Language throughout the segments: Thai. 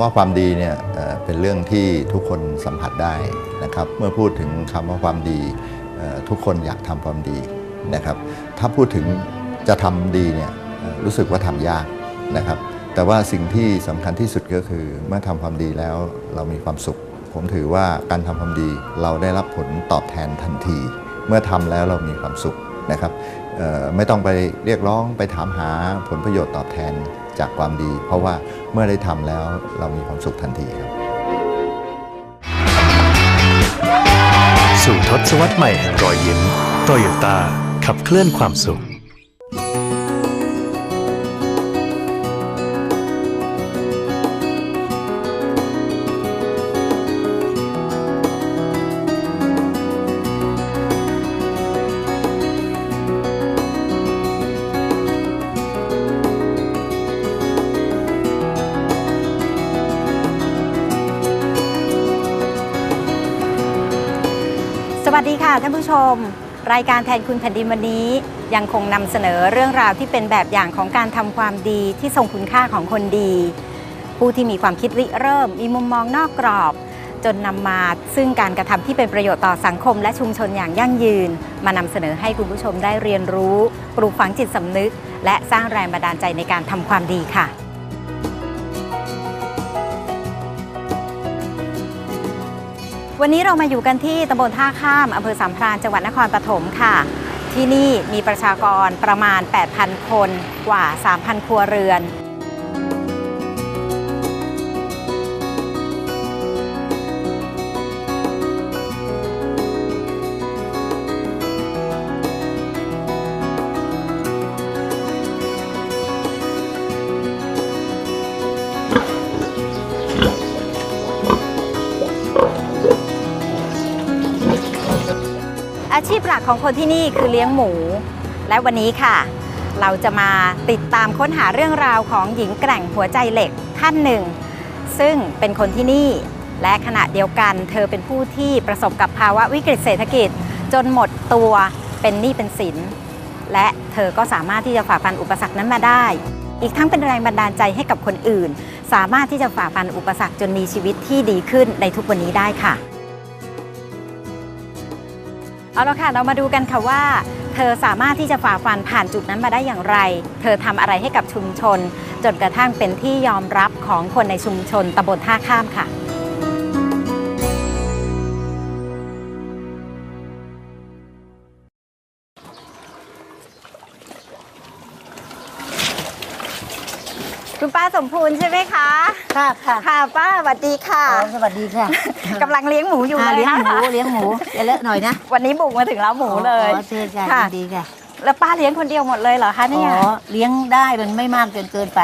ำว่าความดีเนี่ยเป็นเรื่องที่ทุกคนสัมผัสได้นะครับ เมื่อพูดถึงคำว่าความดีทุกคนอยากทำความดีนะครับ ถ้าพูดถึงจะทำดีเนี่ยรู้สึกว่าทำยากนะครับ แต่ว่าสิ่งที่สำคัญที่สุดก็คือเมื่อทำความดีแล้วเรามีความสุข ผมถือว่าการทำความดีเราได้รับผลตอบแทนทันที เมื่อทำแล้วเรามีความสุขนะครับไม่ต้องไปเรียกร้องไปถามหาผลประโยชน์ตอบแทน จากความดี เพราะว่าเมื่อได้ทำแล้วเรามีความสุขทันทีครับสู่ทศวรรษใหม่แห่งรอยยิ้มโตโยต้าขับเคลื่อนความสุข วัสดีค่ะท่านผู้ชม รายการแทนคุณแผ่นดินวันนี้ ยังคงนำเสนอเรื่องราวที่เป็นแบบอย่างของการทำความดีที่ทรงคุณค่าของคนดี ผู้ที่มีความคิดริเริ่ม มีมุมมองนอกกรอบ จนนำมาซึ่งการกระทำที่เป็นประโยชน์ต่อสังคมและชุมชนอย่างยั่งยืน มานำเสนอให้คุณผู้ชมได้เรียนรู้ ปลูกฝังจิตสำนึก และสร้างแรงบันดาลใจในการทำความดีค่ะ วันนี้เรามาอยู่กันที่ตำบลท่าข้ามอำเภอสามพรานจังหวัดนครปฐมค่ะ ที่นี่มีประชากรประมาณ 8,000 คนกว่า 3,000 ครัวเรือน ของคนที่นี่คือเลี้ยงหมู และวันนี้ค่ะ เราจะมาติดตามค้นหาเรื่องราวของหญิงแกร่งหัวใจเหล็กท่านหนึ่ง ซึ่งเป็นคนที่นี่ และขณะเดียวกัน เธอเป็นผู้ที่ประสบกับภาวะวิกฤตเศรษฐกิจ จนหมดตัวเป็นหนี้เป็นสิน และเธอก็สามารถที่จะฝ่าฟันอุปสรรคนั้นมาได้ อีกทั้งเป็นแรงบันดาลใจให้กับคนอื่น สามารถที่จะฝ่าฟันอุปสรรคจนมีชีวิตที่ดีขึ้นในทุกวันนี้ได้ค่ะ เอาละค่ะเรามาดูกันค่ะว่า เธอสามารถที่จะฝ่าฟันผ่านจุดนั้นมาได้อย่างไร เธอทำอะไรให้กับชุมชน จนกระทั่งเป็นที่ยอมรับของคนในชุมชนตำบลท่าข้ามค่ะ สมพูนใช่ไหมคะค่ะค่ะค่ะป้าสวัสดีค่ะอ๋อสวัสดีค่ะกำลังเลี้ยงหมูอยู่ค่ะเลยเลี้ยงหมูนะคะเลี้ยงหมูอย่าเลอะหน่อยนะ วันนี้บุกมาถึงแล้วหมูเลยอ๋อเชิญค่ะค่ะยินดีค่ะ แล้วป้าเลี้ยงคนเดียวหมดเลยเหรอคะเนี่ยอ๋อเลี้ยงได้มันไม่มากจนเกินไป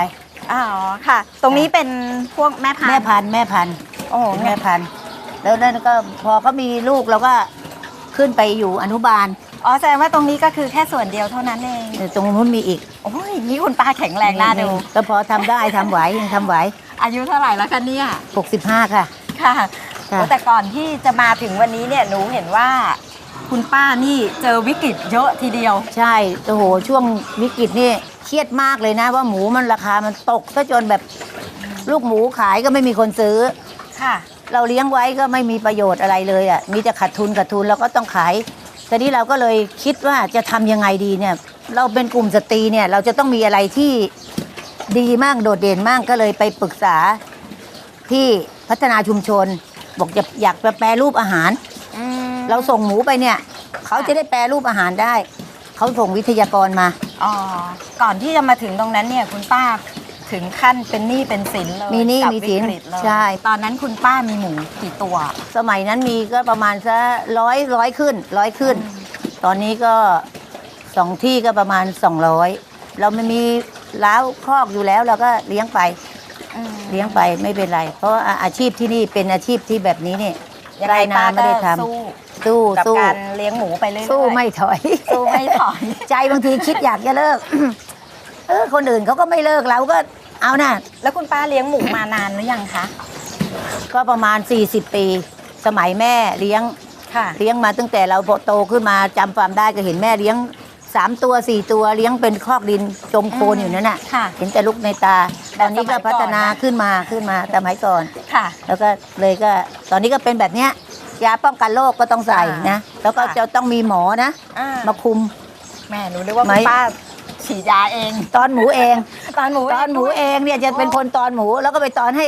อ๋อค่ะ ตรงนี้เป็นพวกแม่พันธุ์แม่พันธุ์แม่พันธุ์โอ้โหแม่พันธุ์แล้วนั่นก็พอเขามีลูกเราก็ขึ้นไปอยู่อนุบาล อ๋อแสดงว่าตรงนี้ก็คือแค่ส่วนเดียวเท่านั้นเองเออตรงนู้นมีอีกโอ้ยนี่คุณป้าแข็งแรงน่าดูก็พอทำได้ทำไหวยังทำไหว อายุเท่าไหร่แล้วคะเนี่ย 65 ค่ะ ค่ะค่ะโอ้แต่ก่อนที่จะมาถึงวันนี้เนี่ยหนูเห็นว่า คุณป้านี่เจอวิกฤตเยอะทีเดียว ใช่โอ้โหช่วงวิกฤตนี่เครียดมากเลยนะ ว่าหมูมันราคามันตกซะจนแบบลูกหมูขายก็ไม่มีคนซื้อ ค่ะ เราเลี้ยงไว้ก็ไม่มีประโยชน์อะไรเลยอะมีแต่ขาดทุนขาดทุนเราก็ต้องขาย แต่นี้เราก็เลยคิดว่าจะทำยังไงดีเนี่ย เราเป็นกลุ่มสตรีเนี่ย เราจะต้องมีอะไรที่ดีมากโดดเด่นมากก็เลยไปปรึกษาที่พัฒนาชุมชน บอกจะอยากจะแปรรูปอาหาร อืมเราส่งหมูไปเนี่ย เขาจะได้แปรรูปอาหารได้ เขาส่งวิทยากรมา อ๋อก่อนที่จะมาถึงตรงนั้นเนี่ย คุณป้า ถึงขั้นเป็นหนี้เป็นสินเลยมีหนี้กับมีสินวิกฤตเลยใช่ ตอนนั้นคุณป้ามีหมูกี่ตัว สมัยนั้นมีก็ประมาณสักร้อยร้อยขึ้นร้อยขึ้น ตอนนี้ก็สองที่ก็ประมาณสองร้อยเราไม่มีล้าวคอกอยู่แล้ว เราก็เลี้ยงไปเลี้ยงไปไม่เป็นไร เพราะว่าอาชีพที่นี่เป็นอาชีพที่แบบนี้เนี่ยยังไรไงนาป้าไม่ได้ทก็สู้ำสู้กับสู้การเลี้ยงหมูไปเรื่อยๆสู้ไม่ถอย สู้ไม่ถอย ใจบางทีคิดอยากจะเลิก เออคนอื่นเขาก็ไม่เลิกเราก็เอานะแล้วคุณป้าเลี้ยงหมูมานานหรือยังคะก็ประมาณ 40 ปี สมัยแม่เลี้ยงค่ะเลี้ยงมาตั้งแต่เราโตขึ้นมาจำความได้ก็เห็นแม่เลี้ยงสามตัวสี่ตัวเลี้ยงเป็นคอกดินจมโคลนอยู่นั่นน่ะ ค่ะ เห็นแต่ลูกในตาแต่ตอนนี้ก็สมัยก่อนพัฒนาขึ้นมาขึ้นมาสมัยก่อน ค่ะ แล้วก็เลยก็ตอนนี้ก็เป็นแบบเนี้ยยาป้องกันโรคก็ต้องใส่อ่านนะ แล้วก็ค่ะจะต้องมีหมอนะ อ่ามาคุมแม่หนูนึกว่าไหมคุณป้า ฉีดยาเอง ตอนหมูเอง ตอนหมูตอนหมูเองเนี่ยจะเป็นคนตอนหมูแล้วก็ไปตอนให้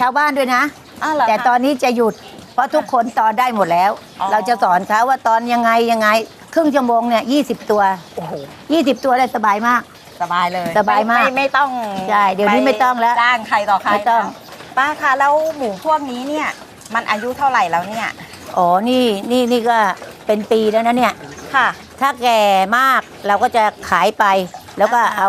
ชาวบ้านด้วยนะ อ้าวเหรอแต่คะ ตอนนี้จะหยุด เพราะทุกคนตอนได้หมดแล้ว อ๋อ เราจะสอนเขาว่าตอนยังไงยังไง ครึ่งชั่วโมงเนี่ยยีตัว โอ้โห20 ตัวได้สบายมาก สบายเลยสบายมากไไม่ต้องใช่เดี๋ยวนี้ไม่ต้องแล้วจ้างใครต่อใครไม่ต้องแล้วป้าคะแล้วหมูพวกนี้เนี่ย มันอายุเท่าไหร่แล้วเนี่ย อ๋อนี่นี่นี่ก็เป็นปีแล้วนะเนี่ย ค่ะ ถ้าแก่มากเราก็จะขายไป แล้วก็เอา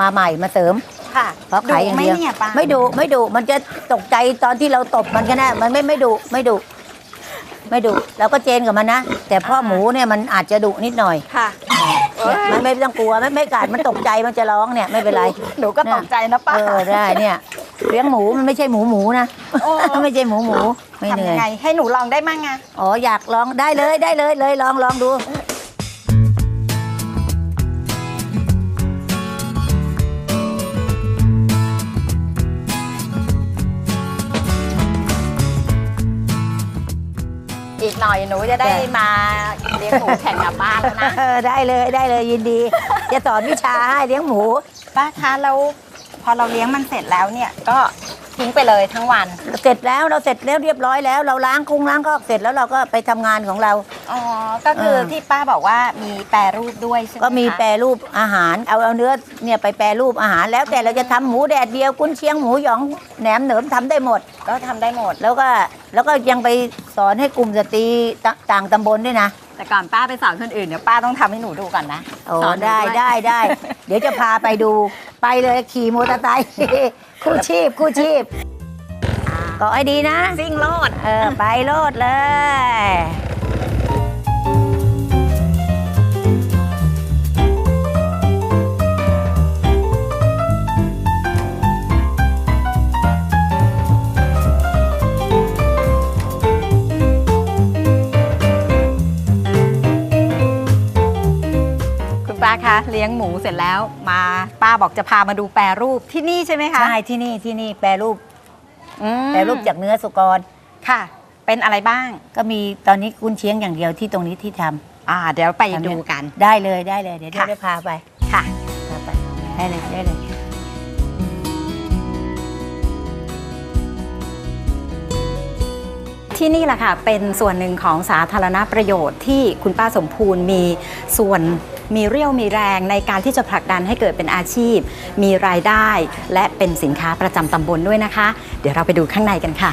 มาใหม่มาเสริมค่ะเพราะขายอย่างเดียวดุไหมเนี่ยป้าไม่ดุไม่ดุมันจะตกใจตอนที่เราตบมันก็นะมันไม่ไม่ดุไม่ดุไม่ดุเราก็เจนกับมันนะ แต่พ่อหมูเนี่ยมันอาจจะดุนิดหน่อยค่ะเนี่ยมันไม่ต้องกลัวไม่ไม่กัดมันตกใจมันจะร้องเนี่ยไม่เป็นไรหนูก็ตกใจนะป้าเออได้เนี่ยเลี้ยงหมูมันไม่ใช่หมูหมูนะโอ้ไม่ใช่หมูหมู ไม่เหทำนื่ยัอย งไง ให้หนูลองได้มั่งไงอ๋ออยากลองได้เลยได้เลยเลยลองลองดู อีกหน่อยหนูจะได้มาเลี้ยงหมูแข่งกับบ้านแล้วนะ เออได้เลยได้เลยยินดี จะสอนวิชาให้เลี้ยงหมู ป้าคะแล้วพอเราเลี้ยงมันเสร็จแล้วเนี่ยก็ ทิ้งไปเลยทั้งวัน เสร็จแล้วเราเสร็จแล้วเรียบร้อยแล้ว เราล้างกุ้งล้างคอกเสร็จแล้วเราก็ไปทำงานของเรา อ๋อ ก็คือเออที่ป้าบอกว่ามีแปรรูปด้วยใช่ไหมก็มีคะแปรรูปอาหารเอาเอาเนื้อเนี่ยไปแปรรูปอาหาร แล้วแต่เราจะทำหมูแดดเดียวกุ้นเชียงหมูหยองแหนมเหนิมทำได้หมด ก็ทำได้หมด แล้วก็แล้วก็ยังไปสอนให้กลุ่มสตรีตต่างตำบลด้วยนะแต่ก่อนป้าไปสอนคนอื่นเดี๋ยวป้าต้องทำให้หนูดูก่อนนะโอ้สอนหนูได้วย ได้ได้ เดี๋ยวจะพาไปดูไปเลยขี่มอเตอร์ไซค์ คู่ชีพคู่ชีพก็ให้ดีนะ ซิ่งโลด เออ ไปโลดเลย เลี้ยงหมูเสร็จแล้วมาป้าบอกจะพามาดูแปรรูปที่นี่ใช่ไหมคะใช่ที่นี่ที่นี่แปรรูปอืมแปรรูปจากเนื้อสุกร ค่ะ เป็นอะไรบ้าง ก็มีตอนนี้กุนเชียงอย่างเดียวที่ตรงนี้ที่ทำอ่า เดี๋ยวไปดูกัน ได้เลยได้เลยเดี๋ยวค่ะ ได้พาไปค่ะ พาไปได้เลยได้เลยที่นี่แหละค่ะ เป็นส่วนหนึ่งของสาธารณประโยชน์ที่คุณป้าสมภูลมีส่วน มีเรี่ยวมีแรงในการที่จะผลักดันให้เกิดเป็นอาชีพ มีรายได้ และเป็นสินค้าประจำตำบลด้วยนะคะ เดี๋ยวเราไปดูข้างในกันค่ะ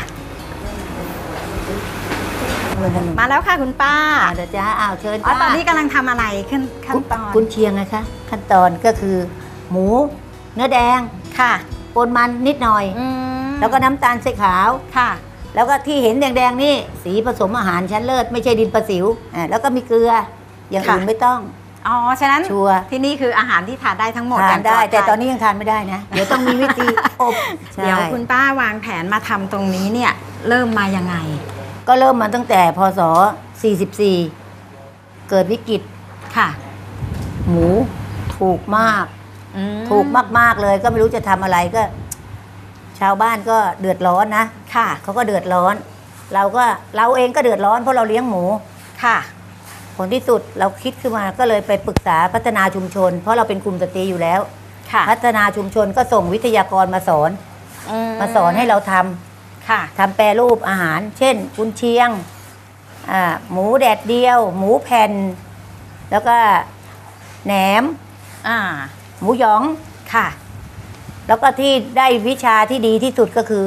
มาแล้วค่ะคุณป้าอ่าเดี๋ยวจะอ้าวเชิญอ๋อค่ะตอนนี้กำลังทำอะไรขั้นขั้นตอนกุนเชียงนะคะ ขั้นตอนก็คือ หมู เนื้อแดงค่ะปนมันนิดหน่อย อืมแล้วก็น้ำตาลใส่ขาว ค่ะ แล้วก็ที่เห็นแดงๆนี่สีผสมอาหารชั้นเลิศไม่ใช่ดินประสิวอ่าแล้วก็มีเกลืออย่างอื่นค่ะ ไม่ต้อง อ๋อ ฉะนั้นชัวร์ ที่นี่คืออาหารที่ทานได้ทั้งหมดทาอย่านงได้ปลภัยแต่ตอนนี้ยังทานไม่ได้นะ เดี๋ยวต้องมีวิธีอบใช่เดี๋ยวคุณป้าวางแผนมาทำตรงนี้เนี่ยเริ่มมายังไง ก็เริ่มมาตั้งแต่พศ 44 เกิดวิกฤตค่ะ หมูถูกมากอืมถูกมากๆเลยก็ไม่รู้จะทำอะไรก็ ชาวบ้านก็เดือดร้อนนะ ค่ะเขาก็เดือดร้อน เราก็เราเองก็เดือดร้อนเพราะเราเลี้ยงหมูค่ะ ผลที่สุดเราคิดขึ้นมาก็เลยไปปรึกษาพัฒนาชุมชน เพราะเราเป็นกลุ่มสตรีอยู่แล้ว ค่ะพัฒนาชุมชนก็ส่งวิทยากรมาสอนมาสอนให้เราทำค่ะ ทำแปรรูปอาหาร เช่นกุนเชียงอ่าหมูแดดเดียว หมูแผ่น แล้วก็แหนม อ่า หมูหยอง ค่ะ แล้วก็ที่ได้วิชาที่ดีที่สุดก็คือ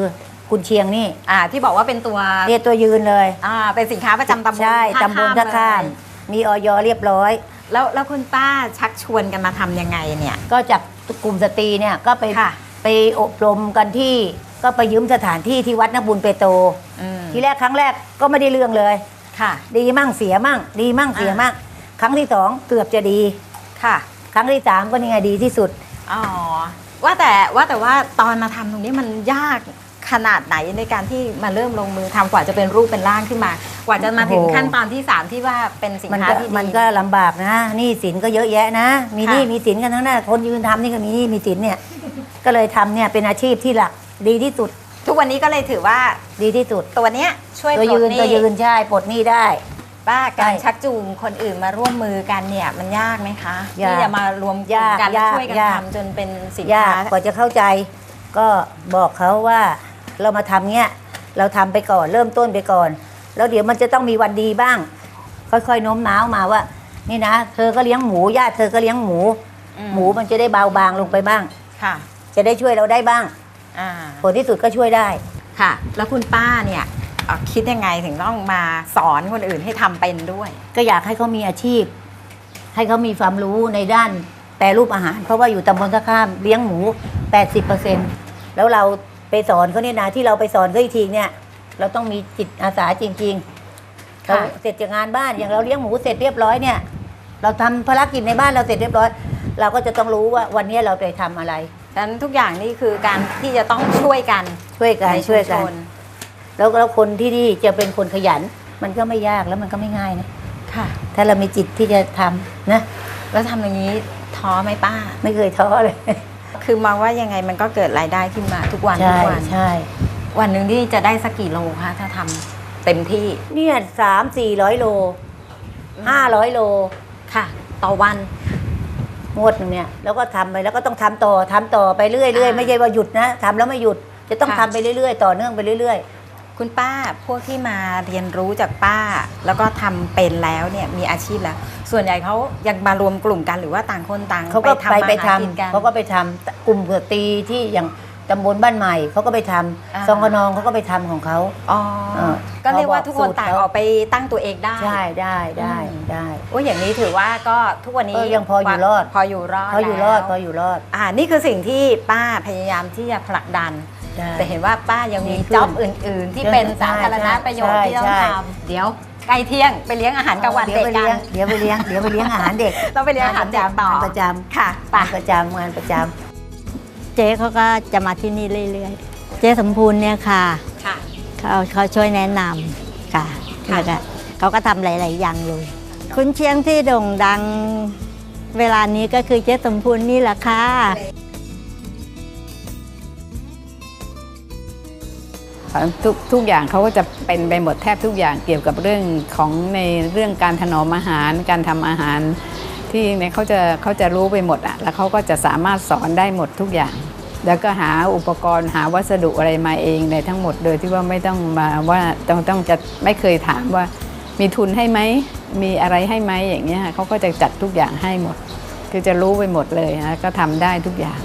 กุนเชียงนี่อ่า ที่บอกว่าเป็นตัวเรียกตัวยืนเลย อ่า เป็นสินค้าประจำตำบลใช่ท่ตำบลท่าข้าม เลย มีออยเรียบร้อย แล้วแล้วคุณป้าชักชวนกันมาทำยังไงเนี่ย ก็จากกลุ่มสตรีเนี่ยก็ไปค่ะไปอบรมกันที่ก็ไปยืมสถานที่ที่วัดนักบุญเปโตรอืมทีแรกครั้งแรกก็ไม่ได้เรื่องเลย ค่ะ ดีมั่งเสียมั่ง ดีมั่งเสียมั่ง ครั้งที่สองเกือบจะดี ค่ะครั้งที่สามก็นี่ไงดีที่สุด อ๋อว่าแต่ว่าแต่ว่าตอนมาทำตรงนี้มันยาก ขนาดไหนในการที่มาเริ่มลงมือทำกว่าจะเป็นรูปเป็นร่างขึ้นมา กว่าจะมาถึงโอ้โหขั้นตอนที่ 3 ที่ว่าเป็นสินมันค้าก็ที่ดีมันก็ลำบากนะหนี่สินก็เยอะแยะนะ มีหค่ะนี่มีสินกันทั้งนั้นคนยืนทำนี่ก็มีหนี่มีสินเนี่ยก็เลยทำเนี่ยเป็นอาชีพที่หลักดีที่สุด ทุกวันนี้ก็เลยถือว่าดีที่สุด ตัวเนี้ยช่วยตัวปลยืดนหตัวนี้ยืนใช่ปลดหนี้ได้ป้าการใช่ชักจูงคนอื่นมาร่วมมือกันเนี่ยมันยากไหมคะยากที่จะมารวมกลุ่มกันยากและช่วยกันยากทำจนเป็นสินยาค้ากกว่าจะเข้าใจ ก็บอกเขาว่า เรามาทำเนี้ยเราทำไปก่อนเริ่มต้นไปก่อน แล้วเดี๋ยวมันจะต้องมีวันดีบ้าง ค่อยๆโน้มน้าวมาว่า นี่นะ เธอก็เลี้ยงหมูญาติเธอก็เลี้ยงหมู อืหมูมันจะได้เบาบางลงไปบ้าง ค่ะจะได้ช่วยเราได้บ้างอ่าผลที่สุดก็ช่วยได้ ค่ะ แล้วคุณป้าเนี่ยเอ่อคิดยังไงถึงต้องมาสอนคนอื่นให้ทำเป็นด้วย ก็อยากให้เขามีอาชีพ ให้เขามีความรู้ในด้านแปรรูปอาหาร เพราะว่าอยู่ตำบลท่าข้ามเลี้ยงหมู 80%แล้วเรา ไปสอนเขาเนี่ยนะที่เราไปสอนเขาอีกทีเนี่ย เราต้องมีจิตอาสาจริงๆค่ะเราเสร็จจากงานบ้านอย่างเราเลี้ยงหมูเสร็จเรียบร้อยเนี่ย เราทำภารกิจในบ้านเราเสร็จเรียบร้อย เราก็จะต้องรู้ว่าวันนี้เราไปทำอะไรดังนั้นทุกอย่างนี่คือการที่จะต้องช่วยกันช่วยกันในช่วยชุกัมนชนแล้วแล้วคนที่นี่จะเป็นคนขยัน มันก็ไม่ยากแล้วมันก็ไม่ง่ายนะค่ะ ถ้าเรามีจิตที่จะทำนะแล้วทำอย่างนี้ท้อไหมป้า ไม่เคยท้อเลย คือมองว่ายังไงมันก็เกิดรายได้ขึ้นมาทุกวันทุใช่กวัน ใช่วันหนึ่งที่จะได้สักกี่โลคะถ้าทำเต็มที่เนี่ยสามสี่ร้อยโลห้าร้อยโล ค่ะ ต่อวัน งวดหนึงเนี่ยแล้วก็ทำไปแล้วก็ต้องทำต่อทำต่อไปเรื่อยเรื่อยอ่าไม่ใช่ว่าหยุดนะทำแล้วไม่หยุดจะต้องค่ะ ทำไปเรื่อยๆ ต่อเนื่องไปเรื่อย คุณป้าพวกที่มาเรียนรู้จากป้า แล้วก็ทำเป็นแล้วเนี่ยมีอาชีพแล้ว ส่วนใหญ่เขายังมารวมกลุ่มกันหรือว่าต่างคนต่างๆเขาก็ไปไปมาหากินทำกันเขาก็ไปทำกลุ่มสตรีที่อย่าง ตำบลบ้านใหม่เขาก็ไปทำอ่าซองกะนองเขาก็ไปทำของเขา อ๋อเออก็เรียกว่าเขาบอกทุกคนสูตรต่างเขาออกไปตั้งตัวเองได้ ใช่ได้ได้อืม ได้ โอ้ยอย่างนี้ถือว่าก็ทุกวันนี้เออยังพออยู่รอด พออยู่รอดเขาอยู่รอดแล้วเขาอยู่รอดอ่านี่คือสิ่งที่ป้าพยายามที่จะผลักดัน ได้ แต่เห็นว่าป้ายังมีดีขึ้นจ็อบอื่น ๆ ที่เป็นใช่สาธารณประโยชน์ใช่ที่ต้องใช่ ทำเดี๋ยวใกล้เที่ยงไปเลี้ยงอาหารกลางวันเด็กกัน เดี๋ยวไปเลี้ยงเดี๋ยวไปเลี้ยงอาหารเด็กต้องไปเลี้ยงอาหารเด็กต่อ งานประจำค่ะงานประจำงานประจำ เจ๊เขาก็จะมาที่นี่เรื่อยๆ เจ๊สมพูนเนี่ยค่ะค่ะเขาเขาช่วยแนะนำค่ะค่ะแล้วก็เขาก็ทำหลาย ๆ อย่างเลย คุณเชียงที่โด่งดังเวลานี้ก็คือเจ๊สมพูนนี่แหละค่ะทุกทุกอย่างเขาก็จะเป็นไปหมดแทบทุกอย่างเกี่ยวกับเรื่องของในเรื่องการถนอมอาหาร การทำอาหาร ที่เนี่ยเขาจะเขาจะรู้ไปหมดอะแล้วเขาก็จะสามารถสอนได้หมดทุกอย่าง แล้วก็หาอุปกรณ์หาวัสดุอะไรมาเองในทั้งหมดโดยที่ว่าไม่ต้องมาว่าต้องต้องจะไม่เคยถามว่ามีทุนให้ไหมมีอะไรให้ไหมอย่างเงี้ยเขาก็จะจัดทุกอย่างให้หมด คือจะรู้ไปหมดเลยนะก็ทำได้ทุกอย่าง